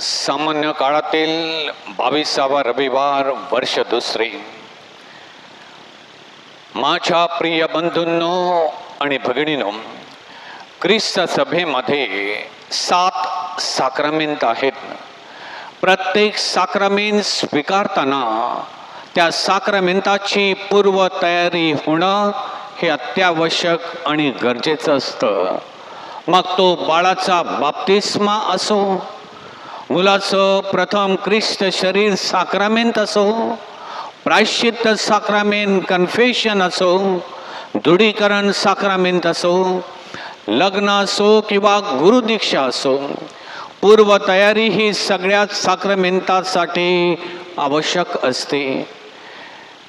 सामान्य काळातील बावीसावा रविवार वर्ष दुसरे. माझ्या प्रिय बंधूंनो आणि भगिनीनो ख्रिस्त सभेमध्ये सात साक्रमेंत आहेत. प्रत्येक साक्रमेंट स्वीकारताना त्या साक्रमेंताची पूर्वतयारी होणं हे अत्यावश्यक आणि गरजेचं असतं. मग तो बाळाचा बाप्तिस्मा असो मुलाचं प्रथम ख्रिस्त शरीर साक्रामेंट असो प्रायश्चित्त साक्रामेंट कन्फेशन असो दृढीकरण साक्रामेंट असो लग्न असो किंवा गुरुदीक्षा असो पूर्वतयारी ही सगळ्याच साक्रमेंतासाठी आवश्यक असते.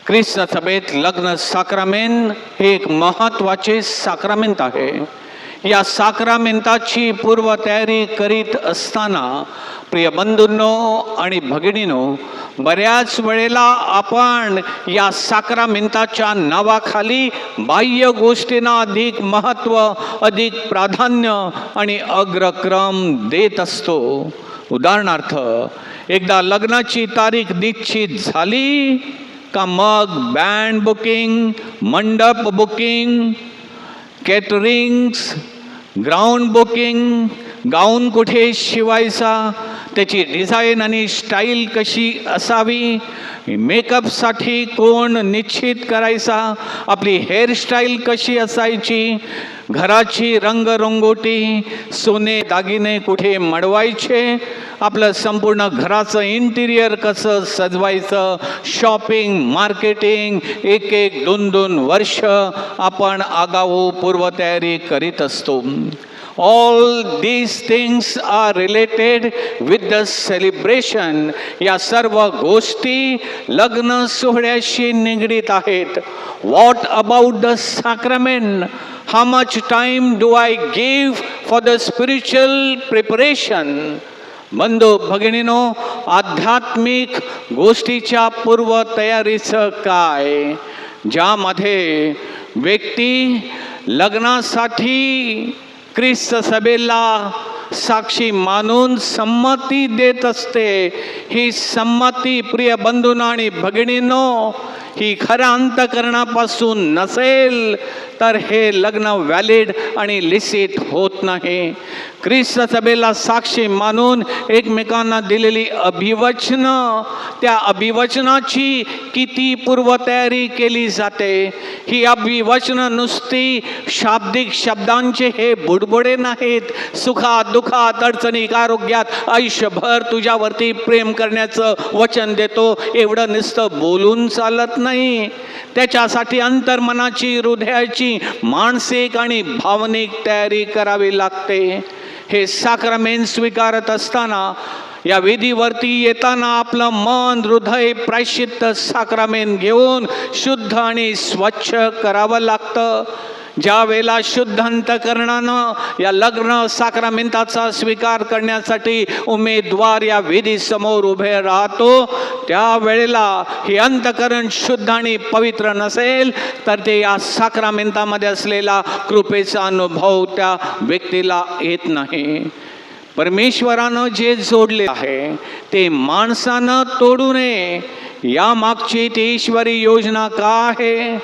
ख्रिस्त सभेत लग्न साक्रामेंट हे एक महत्त्वाचे साक्रामेंत आहे. या साक्रामेंताची पूर्वतयारी करीत असताना प्रिय बंधूंनो आणि भगिनीनो बऱ्याच वेळेला आपण या साक्रामेंताच्या नावाखाली बाह्य गोष्टींना अधिक महत्त्व अधिक प्राधान्य आणि अग्रक्रम देत असतो. उदाहरणार्थ एकदा लग्नाची तारीख निश्चित झाली का मग बँड बुकिंग मंडप booking caterings, ground booking, gown कुठे शिवायचा? त्याची डिझाईन आणि स्टाईल कशी असावी? मेकअपसाठी कोण निश्चित करायचा? आपली हेअरस्टाईल कशी असायची? घराची रंगरंगोटी सोने दागिने कुठे मडवायचे? आपलं संपूर्ण घराचं इंटिरियर कसं सजवायचं? शॉपिंग मार्केटिंग एक एक दोन दोन वर्ष आपण आगाऊ पूर्वतयारी करीत असतो. All these things are related with the celebration या सर्व गोष्टी लग्न सोहळ्याशी निगडीत आहेत. What about the sacrament how much time do I give for the spiritual preparation? बंधू भगिनीनो आध्यात्मिक गोष्टीच्या पूर्वतयारीचं काय? ज्यामध्ये व्यक्ती लग्नासाठी ख्रिस्त सभेला साक्षी मानून संमती देत असते. ही संमती प्रिय बंधूंनो आणि भगिनींनो ही खऱ्या अंतकरणापासून नसेल तर हे लग्न व्हॅलिड आणि लिसिट होत नाही. ख्रिस्त सभेला साक्षी मानून एकमेकांना दिलेली अभिवचनं त्या अभिवचनाची किती पूर्वतयारी केली जाते. ही अभिवचनं नुसती शाब्दिक शब्दांचे हे बुडबुडे नाहीत. सुखात दुखात अडचणीत आरोग्यात आयुष्यभर तुझ्यावरती प्रेम करण्याचं वचन देतो. एवढं नुसतं बोलून चालत नाही. त्याच्यासाठी अंतर्मनाची हृदयाची मानसिक आणि भावनिक तयारी करावी लागते. हे साक्रमेन स्वीकारत असताना या विधीवरती येताना आपलं मन हृदय प्रायश्चित्त साक्रमेंट घेऊन शुद्ध आणि स्वच्छ करावं लागतं. ज्या वेळेला शुद्ध अंतकरणानं या लग्न साक्रामेंताचा स्वीकार करण्यासाठी उमेदवार या विधीसमोर उभे राहतो त्या वेळेला हे अंतकरण शुद्ध आणि पवित्र नसेल तर ते या साक्रामेंतामध्ये असलेला कृपेचा अनुभव त्या व्यक्तीला येत नाही. परमेश्वरानं जे जोडले आहे ते माणसानं तोडू नये. या मागची ती ईश्वरी योजना का आहे?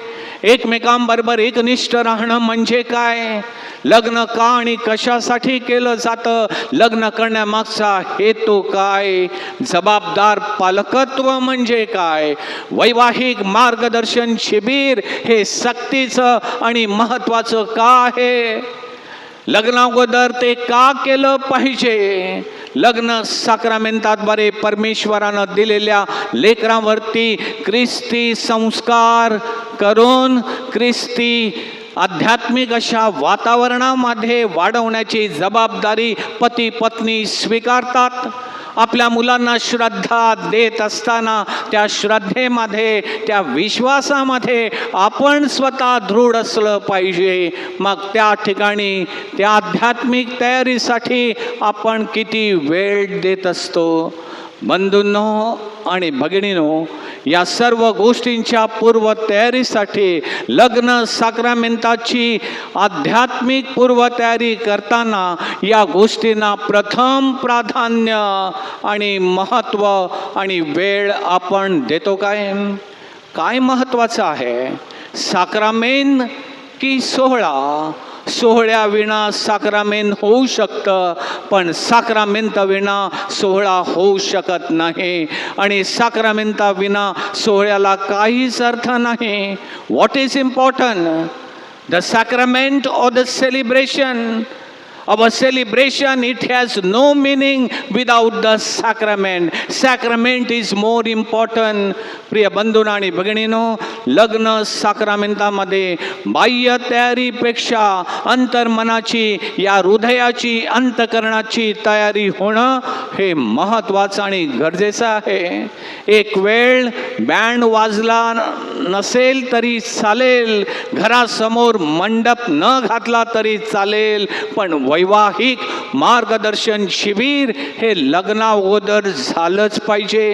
एकमेकांबरोबर एकनिष्ठ राहणं म्हणजे काय? लग्न का आणि कशासाठी केलं जातं? लग्न करण्यामागचा हेतू काय? जबाबदार पालकत्व म्हणजे काय? वैवाहिक मार्गदर्शन शिबिर हे सक्तीचं आणि महत्त्वाचं का आहे? लग्नागोदर ते का केलं पाहिजे? लग्न साक्रामेंताद्वारे परमेश्वरानं दिलेल्या लेकरांवरती ख्रिस्ती संस्कार करून ख्रिस्ती आध्यात्मिक अशा वातावरणामध्ये वाढवण्याची जबाबदारी पती पत्नी स्वीकारतात. आपल्या मुलांना श्रद्धा देत असताना त्या श्रद्धेमध्ये त्या विश्वासामध्ये आपण स्वतः दृढ असलं पाहिजे. मग त्या ठिकाणी त्या आध्यात्मिक तयारीसाठी आपण किती वेळ देत असतो? बंधूंनो आणि भगिनीनो या सर्व गोष्टींच्या पूर्वतयारीसाठी लग्न साक्रामेंताची आध्यात्मिक पूर्वतयारी करताना या गोष्टींना प्रथम प्राधान्य आणि महत्त्व आणि वेळ आपण देतो काय काय महत्त्वाचं आहे? साक्रामेन की सोहळा? सोहळ्याविना साक्रामेंत होऊ शकतं पण साक्रामेंताविना सोहळा होऊ शकत नाही आणि साक्रामेंताविना सोहळ्याला काहीच अर्थ नाही what is important the sacrament or the celebration Our celebration, it has no meaning without the sacrament. Sacrament is more important. प्रिय बंधून आणि भगिनीनो लग्न साक्रामेंतामध्ये बाह्य तयारीपेक्षा अंतर्मनाची या हृदयाची अंतकरणाची तयारी होणं हे महत्त्वाचं आणि गरजेचं आहे. एक वेळ बँड वाजला नसेल तरी चालेल घरासमोर मंडप न घातला तरी चालेल पण वैवाहिक मार्गदर्शन शिबिर हे लग्नाअगोदर झालंच पाहिजे.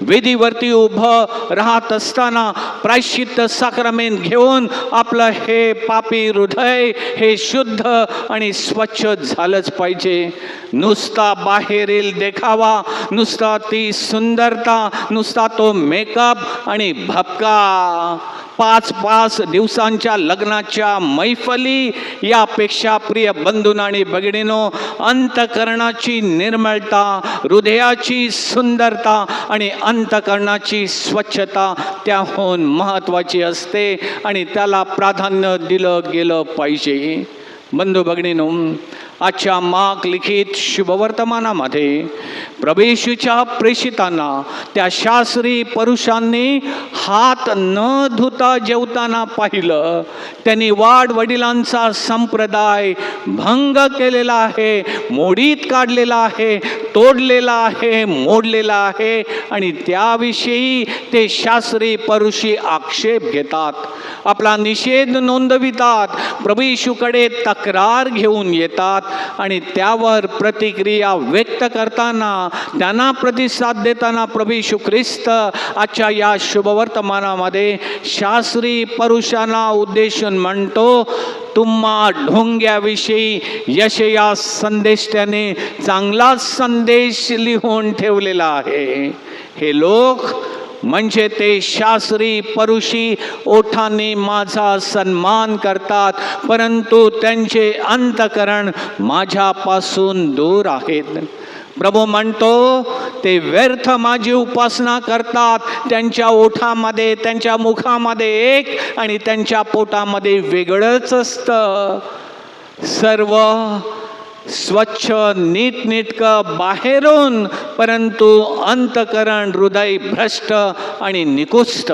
विधीवरती उभं राहत असताना प्रायश्चित्त साक्रमेंट घेऊन आपलं हे पापी हृदय हे शुद्ध आणि स्वच्छ झालंच पाहिजे. नुसता बाहेरील देखावा नुसता ती सुंदरता नुसता तो मेकअप आणि भपका. पाच पाच दिवसांच्या लग्नाच्या मैफली यापेक्षा प्रिय बंधून आणि भगिनीनो अंतकरणाची निर्मळता हृदयाची सुंदरता आणि अंतकरणाची स्वच्छता त्याहून महत्त्वाची असते आणि त्याला प्राधान्य दिलं गेलं पाहिजे. बंधू भगिनीनो आजच्या माग लिखित शुभवर्तमानामध्ये प्रवेशूच्या प्रेषितांना त्या शास्त्री पुरुषांनी हात न धुता जेवताना पाहिलं. त्यांनी वाडवडिलांचा संप्रदाय भंग केलेला आहे मोडीत काढलेला आहे तोडलेला आहे मोडलेला आहे. आणि त्याविषयी ते शास्त्री परुषी आक्षेप घेतात. आपला निषेध नोंदवितात. प्रभू येशूकडे तक्रार घेऊन येतात. आणि त्यावर प्रतिक्रिया व्यक्त करताना त्यांना प्रतिसाद देताना प्रभू येशू ख्रिस्त आजच्या या शुभवर्तमानामध्ये शास्त्री परुषांना उद्देशून म्हणतो तुम्हा ढोंग्याविषयी यशया संदेश त्याने चांगलाच संदेश लिहून ठेवलेला आहे. हे लोक म्हणजे ते शास्त्री परुषी ओठांनी माझा सन्मान करतात परंतु त्यांचे अंतकरण माझ्यापासून दूर आहेत. प्रभू म्हणतो ते व्यर्थ माझी उपासना करतात. त्यांच्या ओठामध्ये त्यांच्या मुखामध्ये एक आणि त्यांच्या पोटामध्ये वेगळंच असतं. सर्व स्वच्छ नीटनीटकं बाहेरून परंतु अंतकरण हृदय भ्रष्ट आणि निकुष्ट.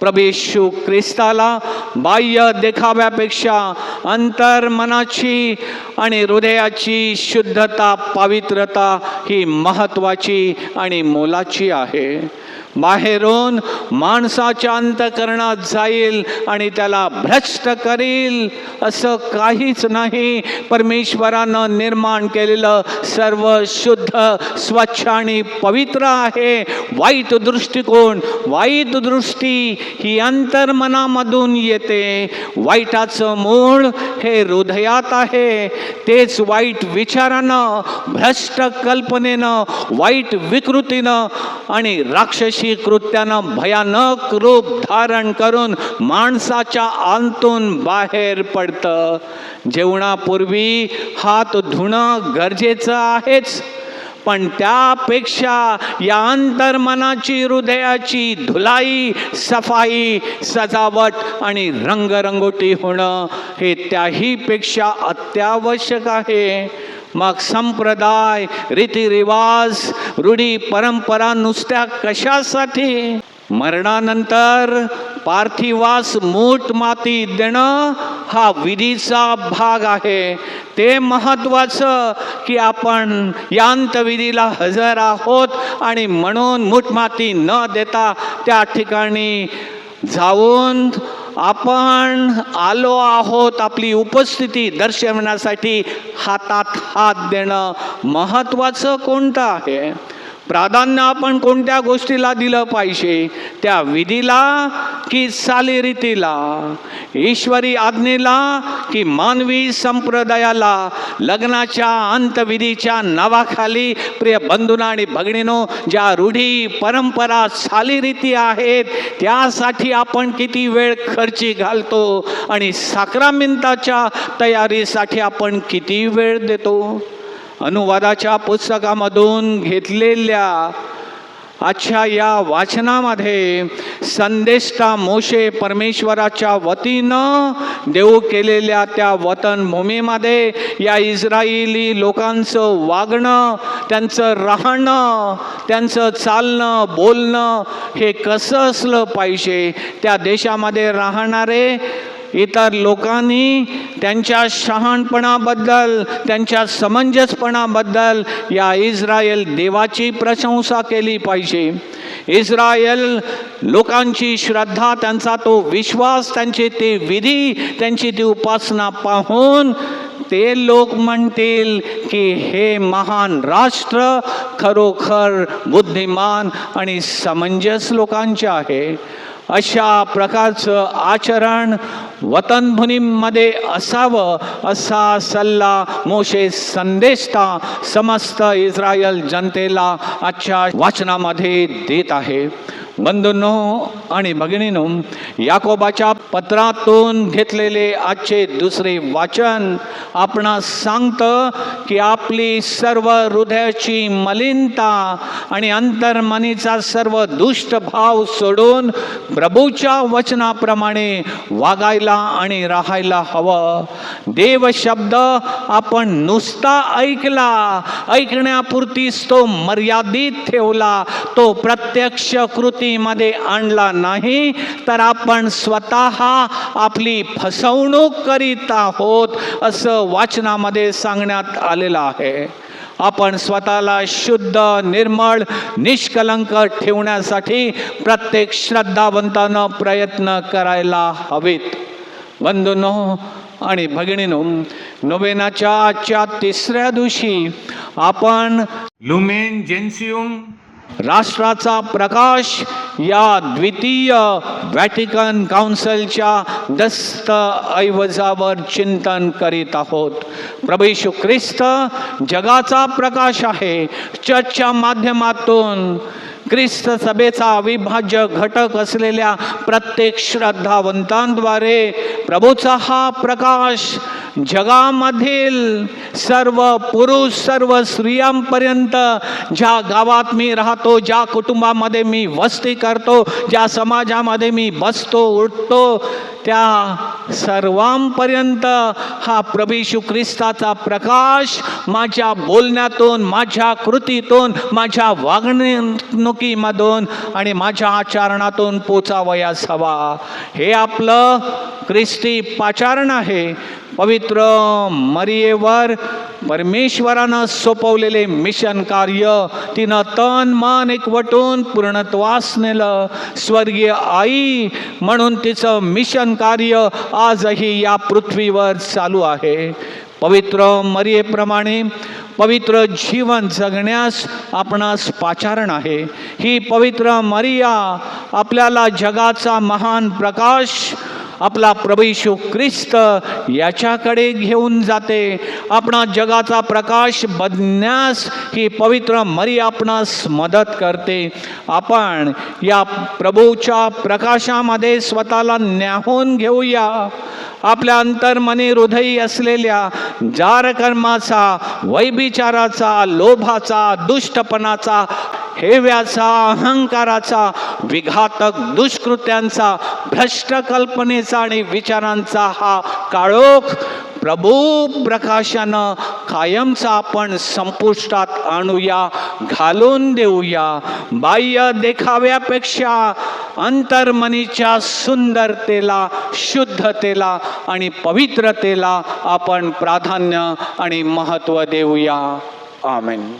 प्रभेशू ख्रिस्ताला बाह्य देखाव्यापेक्षा अंतर्मनाची आणि हृदयाची शुद्धता पवित्रता ही महत्त्वाची आणि मोलाची आहे. बाहेरून माणसाच्या अंतकरणात जाईल आणि त्याला भ्रष्ट करील असं काहीच नाही. परमेश्वरानं निर्माण केलेलं सर्व शुद्ध स्वच्छ आणि पवित्र आहे. वाईट दृष्टिकोन वाईट दृष्टी ही अंतर्मनामधून येते. वाईटाचं मूळ हे हृदयात आहे. तेच वाईट विचारानं भ्रष्ट कल्पनेनं वाईट विकृतीनं आणि राक्षसी कृत्यानं भयानक रूप धारण करून माणसाच्या अंतून बाहेर पडतं. जेवणापूर्वी हात धुणं गरजेचं आहेच. पण त्यापेक्षा या अंतर्मनाची हृदयाची धुलाई सफाई सजावट आणि रंगरंगोटी होणं हे त्याहीपेक्षा अत्यावश्यक आहे. मग संप्रदाय रीतिरिवाज रूढी परंपरा नुसत्या कशासाठी? मरणानंतर पार्थिवास मूठ माती देणं हा विधीचा भाग आहे. ते महत्त्वाचं की आपण यांतविधीला हजर आहोत आणि म्हणून मूठमाती न देता त्या ठिकाणी जाऊन आपण आलो आहोत आपली उपस्थिती दर्शवण्यासाठी हातात हात देणं महत्त्वाचं कोणतं आहे? प्राधान्य आपण कोणत्या गोष्टीला दिलं पाहिजे? त्या विधीला की चालीरीतीला ईश्वरी आज्ञेला की मानवी संप्रदायाला? लग्नाच्या अंतविधीच्या नावाखाली प्रिय बंधूंना आणि भगिनीनो ज्या रूढी परंपरा चालीरीती आहेत त्यासाठी आपण किती वेळ खर्ची घालतो आणि साक्रामिंताच्या तयारीसाठी आपण किती वेळ देतो? अनुवादाच्या पुस्तकामधून घेतलेल्या आजच्या या वाचनामध्ये संदेष्टा मोशे परमेश्वराच्या वतीनं देऊ केलेल्या त्या वतनभूमीमध्ये या इस्रायली लोकांचं वागणं त्यांचं राहणं त्यांचं चालणं बोलणं हे कसं असलं पाहिजे? त्या देशामध्ये राहणारे इतर लोकांनी त्यांच्या शहाणपणाबद्दल त्यांच्या समंजसपणाबद्दल या इस्रायल देवाची प्रशंसा केली पाहिजे. इस्रायल लोकांची श्रद्धा त्यांचा तो विश्वास त्यांचे ते विधी त्यांची ती उपासना पाहून ते लोक म्हणतील की हे महान राष्ट्र खरोखर बुद्धिमान आणि समंजस लोकांचे आहे. अशा प्रकारचं आचरण वतनभूमीमध्ये असावं असा सल्ला मोशे संदेशता समस्त इस्रायल जनतेला आजच्या वाचनामध्ये देत आहे. बंधूंनो आणि भगिनीनो याकोबाच्या पत्रातून घेतलेले आजचे दुसरे वाचन आपणास सांगतं की आपली सर्व हृदयाची मलिनता आणि अंतर्मनीचा सर्व दुष्ट भाव सोडून प्रभूच्या वचनाप्रमाणे वागायला आणि राहायला हवं. देव शब्द आपण नुसता ऐकला ऐकण्यापुरतीच तो मर्यादित ठेवला तो प्रत्यक्ष कृतीमध्ये आणला नाही तर आपण स्वतः आपली फसवणूक करीत आहोत असं वाचनामध्ये सांगण्यात आलेलं आहे. आपण स्वतःला शुद्ध निर्मळ निष्कलंक ठेवण्यासाठी प्रत्येक श्रद्धावंतानं प्रयत्न करायला हवेत. बंधूनो आणि भगिनीनो नोवेनाच्या आजच्या तिसऱ्या दिवशी आपण लुमेन जेन्सियम राष्ट्राचा प्रकाश या द्वितीय व्हॅटिकन काउन्सिलच्या दस्तऐवजावर चिंतन करीत आहोत. प्रभेशू ख्रिस्त जगाचा प्रकाश आहे. चर्चच्या माध्यमातून ख्रिस्त सभेचा अविभाज्य घटक असलेल्या प्रत्येक श्रद्धावंतांद्वारे प्रभूचा हा प्रकाश जगामधील सर्व पुरुष सर्व स्त्रियांपर्यंत ज्या गावात मी राहतो ज्या कुटुंबामध्ये मी वस्ती करतो ज्या समाजामध्ये मी बसतो उठतो त्या सर्वांपर्यंत हा प्रभू ख्रिस्ताचा प्रकाश माझ्या बोलण्यातून माझ्या कृतीतून माझ्या वागणुकीमधून आणि माझ्या आचरणातून पोचावयास हवा. हे आपलं ख्रिस्ती पाचारण आहे. पवित्र मरियेवर परमेश्वरानं सोपवलेले मिशन कार्य तिनं तन मन एकवटून पूर्णत्वास नेलं स्वर्गीय आई म्हणून तिचं मिशन कार्य आजही या पृथ्वीवर चालू आहे. पवित्र मरियेप्रमाणे पवित्र जीवन जगण्यास आपणास पाचारण आहे. ही पवित्र मरिया आपल्याला जगाचा महान प्रकाश आपला प्रभू ख्रिस्त याच्याकडे घेऊन जाते. आपणा जगाचा प्रकाश बदण्यास ही पवित्र मरी आपणास मदत करते. आपण या प्रभूच्या प्रकाशामध्ये स्वतःला न्याहून घेऊया. आपल्या अंतर्मनी हृदयी असलेल्या जारकर्माचा वैभिचाराचा लोभाचा दुष्टपणाचा हेव्याचा अहंकाराचा विघातक दुष्कृत्यांचा भ्रष्ट कल्पनेचा आणि विचारांचा हा काळोख प्रभू प्रकाशानं कायमचा आपण संपुष्टात आणूया घालून देऊया. बाह्य देखाव्यापेक्षा अंतर्मनीच्या सुंदरतेला शुद्धतेला आणि पवित्रतेला आपण प्राधान्य आणि महत्त्व देऊया. आमेन.